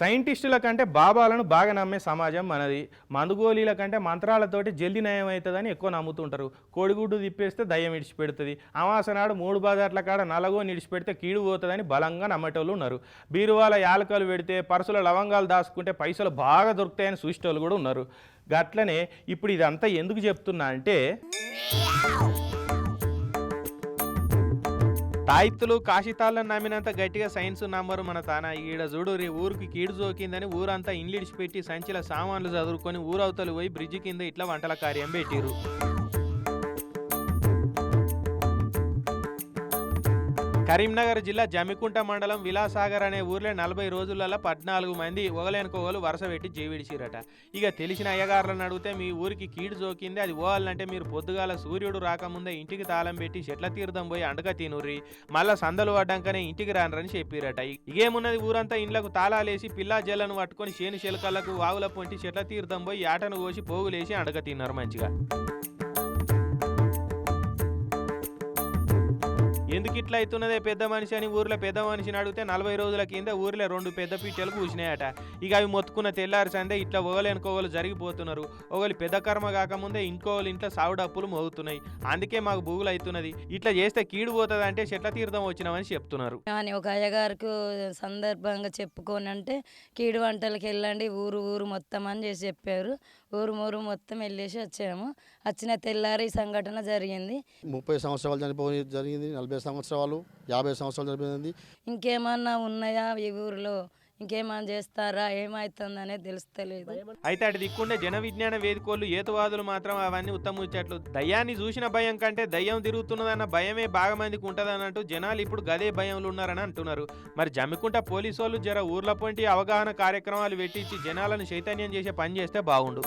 సైంటిస్టుల కంటే బాబాలను బాగా నమ్మే సమాజం మనది. మందుగోళీల కంటే మంత్రాలతోటి జల్దీ నయం అవుతుందని ఎక్కువ నమ్ముతుంటారు. కోడిగుడ్డు తిప్పేస్తే దయ్యం ఇడిచిపెడుతుంది. అమాస నాడు మూడు బాజాట్ల కాడ నలగో నిడిచిపెడితే కీడు పోతుందని బలంగా నమ్మేటోళ్ళు ఉన్నారు. బీరువాల యాలకలు పెడితే పర్సుల లవంగాలు దాచుకుంటే పైసలు బాగా దొరుకుతాయని చూసేటోళ్ళు కూడా ఉన్నారు. గట్లనే ఇప్పుడు ఇదంతా ఎందుకు చెప్తున్నా అంటే తాయిత్తులు కాశితాళ్ళని నమ్మినంత గట్టిగా సైన్స్ నమ్మరు మన తాన. ఈడ చూడు రే ఊరికి కీడు జోకిందని ఊరంతా ఇండ్లిడిచిపెట్టి సంచిల సామాన్లు చదువుకొని ఊరవతలు పోయి బ్రిడ్జి కింద ఇట్లా వంటల కార్యం పెట్టిరు కరీంనగర్ జిల్లా జమికుంట మండలం విలాసాగర్ అనే ఊర్లో నలభై రోజులలో పద్నాలుగు మంది ఒకలేనుకోగలు వరుస పెట్టి జీవిడిచిరట ఇక తెలిసిన అయ్యగారులను అడిగితే మీ ఊరికి కీడు జోకింది అది పోవాలంటే మీరు పొద్దుగాల సూర్యుడు రాకముందే ఇంటికి తాళం పెట్టి చెట్ల తీర్థం పోయి అండగ తినుర్రి మళ్ళా సందలు పడ్డాకనే ఇంటికి రానరని చెప్పిరట. ఇగేమున్నది ఊరంతా ఇండ్లకు తాళాలేసి పిల్లా జల్లను పట్టుకొని చేను చెలకలకు వాగుల పొంటి చెట్ల తీర్థం పోయి ఆటను కోసి పోగులేసి అండగ తిన్నారు మంచిగా. ఎందుకు ఇట్లా అవుతున్నదే పెద్ద మనిషి అని ఊర్లో పెద్ద మనిషిని అడిగితే నలభై రోజుల కింద ఊర్లో రెండు పెద్ద పీటలు కూసినాయట ఇక అవి మొత్తుకున్న తెల్లారి సందే ఇట్లా ఒకలేనుకోగలు జరిగిపోతున్నారు. ఒకళ్ళు పెద్ద కర్మ కాకముందే ఇంకోళ్ళు ఇంట్లో సావుడప్పులు మోగుతున్నాయి. అందుకే మాకు బూగులు అవుతున్నది. ఇట్లా చేస్తే కీడు పోతుంది అంటే చెట్ల తీర్థం వచ్చినామని చెప్తున్నారు. అని ఒక అయ్యగారికి సందర్భంగా చెప్పుకొని అంటే కీడు వంటలకి వెళ్ళండి ఊరు ఊరు మొత్తం అని చేసి చెప్పారు. ఊరు ఊరు మొత్తం వెళ్ళేసి వచ్చాము. వచ్చిన తెల్లారి సంఘటన జరిగింది. ముప్పై సంవత్సరాలు చనిపోయి జరిగింది నలభై సంవత్సరాలు యాభై సంవత్సరాలు చనిపోయింది ఇంకేమన్నా ఉన్నాయా ఈ ఊరిలో? ఇంకేమన్నా చేస్తారా? ఏమవుతుంది అనేది తెలుస్తలేదు. అయితే అటు దిక్కుండే జన విజ్ఞాన వేదికోళ్ళు ఏతువాదులు మాత్రం అవన్నీ ఉత్తముచ్చట్లు దయ్యాన్ని చూసిన భయం కంటే దయ్యం తిరుగుతున్నదన్న భయమే బాగా మందికి ఉంటదన్నట్టు జనాలు ఇప్పుడు గదే భయంలో ఉన్నారని అంటున్నారు. మరి జమ్మికుంట పోలీసు వాళ్ళు జర ఊర్ల పొంటి అవగాహన కార్యక్రమాలు పెట్టించి జనాలను చైతన్యం చేసే పని చేస్తే బాగుండు.